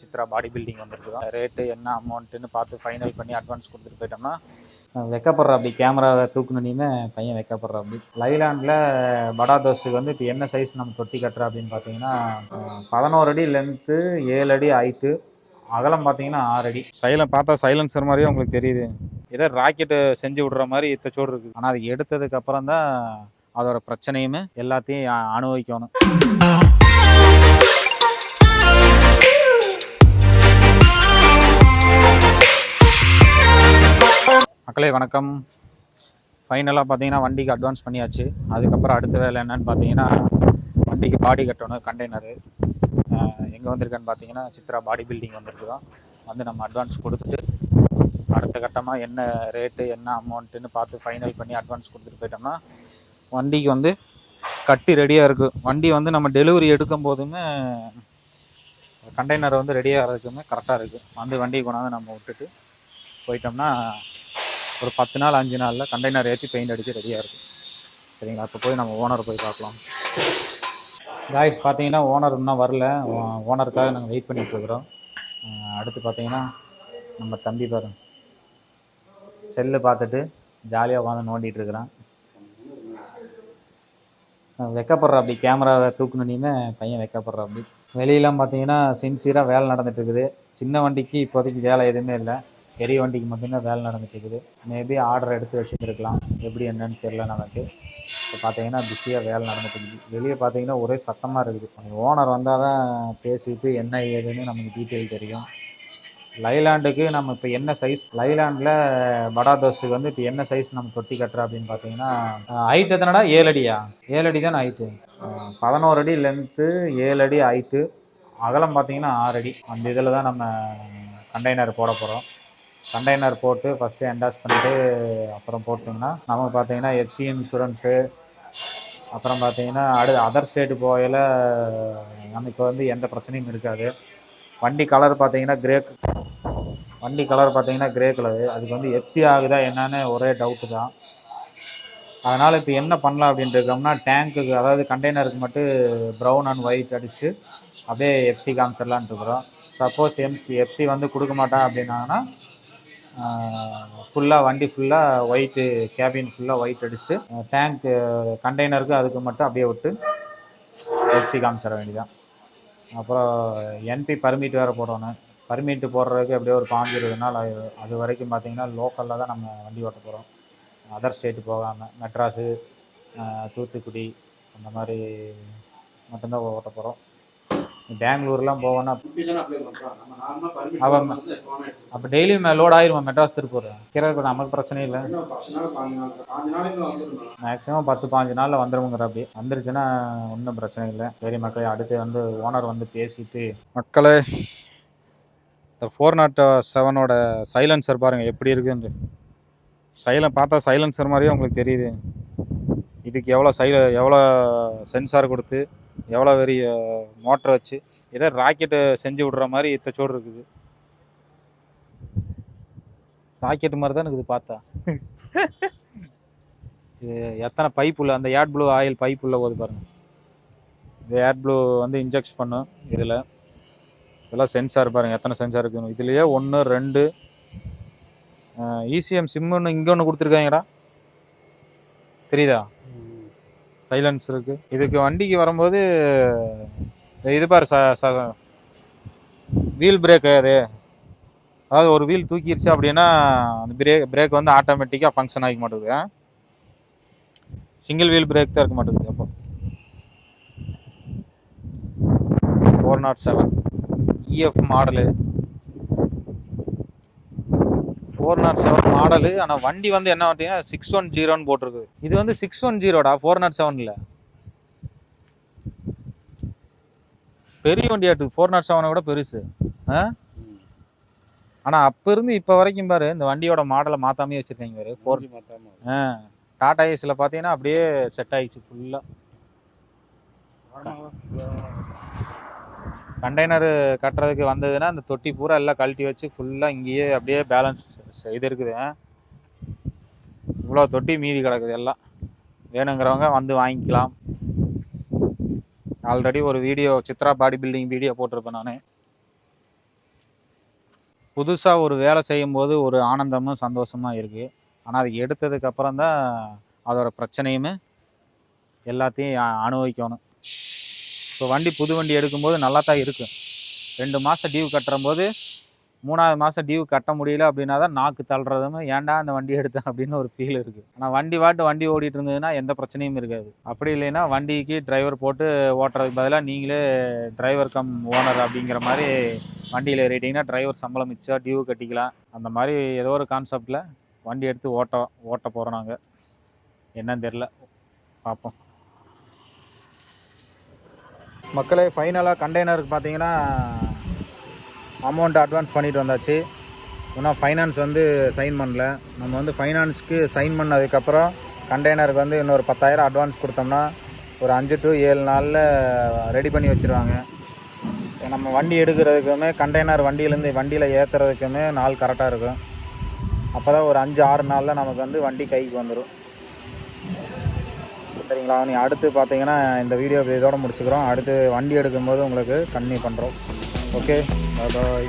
Chitra body building வந்திருக்குதோ rate என்ன அமௌண்ட்டுன்னு பார்த்து ஃபைனல் பண்ணி அட்வான்ஸ் கொடுத்துட்டு போயிட்டோம்னா வைக்கப்படுற அப்படி கேமராவை தூக்குனனையுமே பையன் வைக்கப்படுற அப்படி. லைலாண்டில் படா தோஸ்துக்கு வந்து இப்போ என்ன சைஸ் நம்ம தொட்டி கட்டுறோம் அப்படின்னு பார்த்தீங்கன்னா பதினோரு அடி லென்த்து ஏழு அடி ஹைட்டு அகலம் பார்த்தீங்கன்னா ஆறு அடி. சைலன் பார்த்தா சைலன்சர் மாதிரியே உங்களுக்கு தெரியுது. ஏதோ ராக்கெட்டு செஞ்சு விடுற மாதிரி இத்தச்சோடு இருக்குது. ஆனால் அது எடுத்ததுக்கு அப்புறம் தான் அதோட பிரச்சனையுமே எல்லாத்தையும் அனுபவிக்கணும். மக்களே வணக்கம். ஃபைனலாக பார்த்தீங்கன்னா வண்டிக்கு அட்வான்ஸ் பண்ணியாச்சு. அதுக்கப்புறம் அடுத்த வேலை என்னன்னு பார்த்தீங்கன்னா வண்டிக்கு பாடி கட்டணும் கண்டெய்னரு எங்கே வந்திருக்கேன்னு பார்த்தீங்கன்னா சித்ரா பாடி பில்டிங் வந்திருக்குதோம் வந்து நம்ம அட்வான்ஸ் கொடுத்துட்டு அடுத்த கட்டமாக என்ன ரேட்டு என்ன அமௌண்ட்டுன்னு பார்த்து ஃபைனல் பண்ணி அட்வான்ஸ் கொடுத்துட்டு போயிட்டோம்னா வண்டிக்கு வந்து கட்டி ரெடியாக இருக்குது வண்டி வந்து நம்ம டெலிவரி எடுக்கும் போதுமே கண்டெய்னர் வந்து ரெடியாகிறதுக்குமே கரெக்டாக இருக்குது வந்து வண்டியை கொண்டாந்து நம்ம விட்டுட்டு போயிட்டோம்னா ஒரு பத்து நாள் அஞ்சு நாளில் கண்டெய்னர் ஏற்றி பெயிண்ட் அடித்து ரெடியாக இருக்குது சரிங்களா? அப்போ போய் நம்ம ஓனர் போய் பார்க்கலாம். காய்ஸ் பார்த்தீங்கன்னா ஓனர் இன்னும் வரல. ஓனருக்காக நாங்கள் வெயிட் பண்ணிகிட்ருக்குறோம் அடுத்து பார்த்தீங்கன்னா நம்ம தம்பி பாருங்க செல்லு பார்த்துட்டு ஜாலியாக உட்காந்து நோண்டிகிட்டு இருக்கிறான். ஸோ வைக்கப்படுற அப்படி. கேமராவை தூக்குனனையுமே பையன் வைக்கப்படுற அப்படி. வெளியெல்லாம் பார்த்தீங்கன்னா சின்சியராக வேலை நடந்துகிட்ருக்குது இருக்குது. சின்ன வண்டிக்கு இப்போதைக்கு வேலை எதுவுமே இல்லை. பெரிய வண்டிக்கு மட்டும்தான் வேலை நடந்துட்டு இருக்குது. மேபி ஆர்டர் எடுத்து வச்சுருந்துருக்கலாம். எப்படி என்னன்னு தெரில நமக்கு. இப்போ பார்த்தீங்கன்னா பிஸியாக வேலை நடந்துட்டு இருக்குது. வெளியே பார்த்தீங்கன்னா ஒரே சத்தமாக இருக்குது. ஓனர் வந்தால் தான் பேசிட்டு என்ன ஏதுன்னு நமக்கு டீட்டெயில் தெரியும். லைலாண்டுக்கு நம்ம இப்போ என்ன சைஸ் லைலாண்டில் படா தோஸ்துக்கு வந்து இப்போ என்ன சைஸ் நம்ம தொட்டி கட்டுறோம் அப்படின்னு பார்த்தீங்கன்னா ஹைட் எத்தனடா? ஏழு அடியா? ஏழு அடி தானே ஹைட்டு பதினோரு அடி லென்த்து ஏழு அடி ஹைட்டு அகலம் பார்த்தீங்கன்னா ஆறு அடி. அந்த இதில் தான் நம்ம கண்டெய்னர் போட போகிறோம் கண்டெய்னர் போட்டு ஃபஸ்ட்டு என்டாஸ் பண்ணிவிட்டு அப்புறம் போட்டிங்கன்னா நமக்கு பார்த்தீங்கன்னா எஃப்சி இன்சூரன்ஸு அப்புறம் பார்த்தீங்கன்னா அடு அதர் ஸ்டேட்டு போகையில் நமக்கு வந்து எந்த பிரச்சனையும் இருக்காது. வண்டி கலர் பார்த்தீங்கன்னா கிரே வண்டி கலர் பார்த்தீங்கன்னா கிரே கலரு அதுக்கு வந்து எஃப்சி ஆகுதா என்னன்னு ஒரே டவுட்டு தான். அதனால் இப்போ என்ன பண்ணலாம் அப்படின்ட்டு இருக்கோம்னா டேங்க்குக்கு அதாவது கண்டெய்னருக்கு மட்டும் ப்ரௌன் அண்ட் ஒயிட் அடிச்சுட்டு அப்படியே எஃப்சி காமிச்சிடலான்ட்டு இருக்கிறோம். சப்போஸ் எம்சி எஃப்சி வந்து கொடுக்க மாட்டான் அப்படின்னாங்கன்னா ஃபுல்லாக வண்டி ஃபுல்லாக ஒயிட்டு கேபின் ஃபுல்லாக ஒயிட் அடிச்சுட்டு டேங்க்கு கண்டெய்னருக்கு அதுக்கு மட்டும் அப்படியே விட்டு வச்சு காமிச்சிட வேண்டியதான் அப்புறம் என்பி பர்மிட் வேறு போடணும். பர்மிட் போடுறதுக்கு அப்படியே ஒரு பாஞ்சு இருபது நாள் அது வரைக்கும் பார்த்தீங்கன்னா லோக்கலில் தான் நம்ம வண்டி ஓட்ட போகிறோம் அதர் ஸ்டேட்டு போகாமல் மெட்ராஸு தூத்துக்குடி அந்த மாதிரி மட்டும்தான் ஓட்ட போகிறோம் பெங்களூர்லாம் போவோன்னா அவன் அப்போ டெய்லியும் லோட் ஆயிருமா மெட்ராஸ் திருப்பூர்? கிரகு நமக்கு பிரச்சனை இல்லை. மேக்ஸிமம் பத்து பாஞ்சு நாளில் வந்துருமுங்கிற அப்படி. வந்துருச்சுன்னா ஒன்றும் பிரச்சனை இல்லை. சரி மக்களே அடுத்து வந்து ஓனர் வந்து பேசிட்டு மக்களே இந்த ஃபோர் நாட் செவனோட சைலன்சர் பாருங்கள் எப்படி இருக்குன்னு. சைலன் பார்த்தா சைலன்சர் மாதிரியே உங்களுக்கு தெரியுது. இதுக்கு எவ்வளோ சைல எவ்வளோ சென்சார் கொடுத்து எவ்வளோ பெரிய மோட்டர் வச்சு ஏதோ ராக்கெட்டு செஞ்சு விடுற மாதிரி இத்தச்சோடு இருக்குது. ராக்கெட் மாதிரி தான் இருக்குது பார்த்தா. இது எத்தனை பைப் உள்ள அந்த ஏட் ப்ளூ ஆயில் பைப் உள்ள போகுது பாருங்க. இந்த ஏட் ப்ளூ வந்து இன்ஜெக்ட் பண்ணும் இதில். இதெல்லாம் சென்சார் பாருங்க எத்தனை சென்சார் இருக்குன்னு. இதுலேயே ஒன்று ரெண்டு இசிஎம் சிம்முன்னு இங்கே ஒன்று கொடுத்துருக்காங்கடா. தெரியுதா? சைலன்ஸ் இருக்கு. இதுக்கு வண்டிக்கு வரும்போது இது பாரு வீல் பிரேக் அது. அதாவது ஒரு வீல் தூக்கிடுச்சு அப்படின்னா அந்த பிரேக் பிரேக் வந்து ஆட்டோமேட்டிக்காக ஃபங்க்ஷன் ஆகிக்க மாட்டேங்குது சிங்கிள் வீல் பிரேக் தான் இருக்க மாட்டேங்குது அப்போ. Four not seven EF model four not seven model. ஆனால் வண்டி வந்து என்ன பார்த்தீங்கன்னா சிக்ஸ் ஒன் ஜீரோன்னு போட்டிருக்கு இது வந்து சிக்ஸ் ஒன் ஜீரோடா? ஃபோர் நாட் செவனில். பெரிய வண்டியாட்டு ஃபோர் நாட் செவனை விட பெருசு. ஆ? ஆனால் அப்போ இருந்து இப்போ வரைக்கும் பாரு இந்த வண்டியோட மாடலை மாற்றாமே வச்சுருக்காங்க பாரு. ஃபோர் ஆ. டாடா ஏஸில் பார்த்தீங்கன்னா அப்படியே செட் ஆயிடுச்சு ஃபுல்லாக கண்டெய்னர் கட்டுறதுக்கு வந்ததுன்னா அந்த தொட்டி பூரா எல்லாம் கழட்டி வச்சு ஃபுல்லாக இங்கேயே அப்படியே பேலன்ஸ் இது இருக்குது இவ்வளோ தொட்டி மீதி கிடக்குது எல்லாம். வேணுங்கிறவங்க வந்து வாங்கிக்கலாம். ஆல்ரெடி ஒரு video Chitra body building video போட்டிருப்பேன் நான். புதுசாக ஒரு வேலை செய்யும்போது ஒரு ஆனந்தமும் சந்தோஷமாக இருக்குது ஆனால் அது எடுத்ததுக்கப்புறம் தான் அதோடய பிரச்சனையுமே எல்லாத்தையும் அனுபவிக்கணும். இப்போ வண்டி புது வண்டி எடுக்கும்போது நல்லா தான் இருக்கும் ரெண்டு மாதம் டியூ கட்டுறம்போது மூணாவது மாதம் டியூ கட்ட முடியல அப்படின்னா தான் நாக்கு தள்ளுறதும் ஏன்டா அந்த வண்டி எடுத்தேன் அப்படின்னு ஒரு ஃபீல் இருக்குது ஆனால் வண்டி வாட்டு வண்டி ஓடிட்டு இருந்ததுன்னா எந்த பிரச்சனையும் இருக்காது. அப்படி இல்லைன்னா வண்டிக்கு டிரைவர் போட்டு ஓட்டுறதுக்கு பதிலாக நீங்களே டிரைவர் கம் ஓனர் அப்படிங்கிற மாதிரி வண்டியில் ஏறிட்டிங்கன்னா டிரைவர் சம்பளம் மிச்சம் டியூ கட்டிக்கலாம். அந்த மாதிரி ஏதோ ஒரு கான்செப்டில் வண்டி எடுத்து ஓட்ட ஓட்ட போகிறோம் நாங்கள் என்னன்னு தெரில பார்ப்போம் மக்களே ஃபைனலாக கண்டெய்னருக்கு பார்த்தீங்கன்னா அமௌண்ட் அட்வான்ஸ் பண்ணிட்டு வந்தாச்சு. இன்னும் ஃபைனான்ஸ் வந்து சைன் பண்ணல. நம்ம வந்து ஃபைனான்ஸ்க்கு சைன் பண்ணதுக்கப்புறம் கண்டெய்னருக்கு வந்து இன்னொரு பத்தாயிரம் அட்வான்ஸ் கொடுத்தோம்னா ஒரு அஞ்சு டு ஏழு நாளில் ரெடி பண்ணி வச்சுருவாங்க. நம்ம வண்டி எடுக்கிறதுக்குமே கண்டெய்னர் வண்டியிலேருந்து வண்டியில் ஏற்றுறதுக்குமே நாள் கரெக்டாக இருக்கும். அப்போ தான் ஒரு அஞ்சு ஆறு நாளில் நமக்கு வந்து வண்டி கைக்கு வந்துடும் சரிங்களா? நீ அடுத்து பார்த்தீங்கன்னா இந்த வீடியோ இதோட முடிச்சுக்கிறோம். அடுத்து வண்டி எடுக்கும்போது உங்களுக்கு கன்னியூ பண்ணுறோம் ஓகே பாய்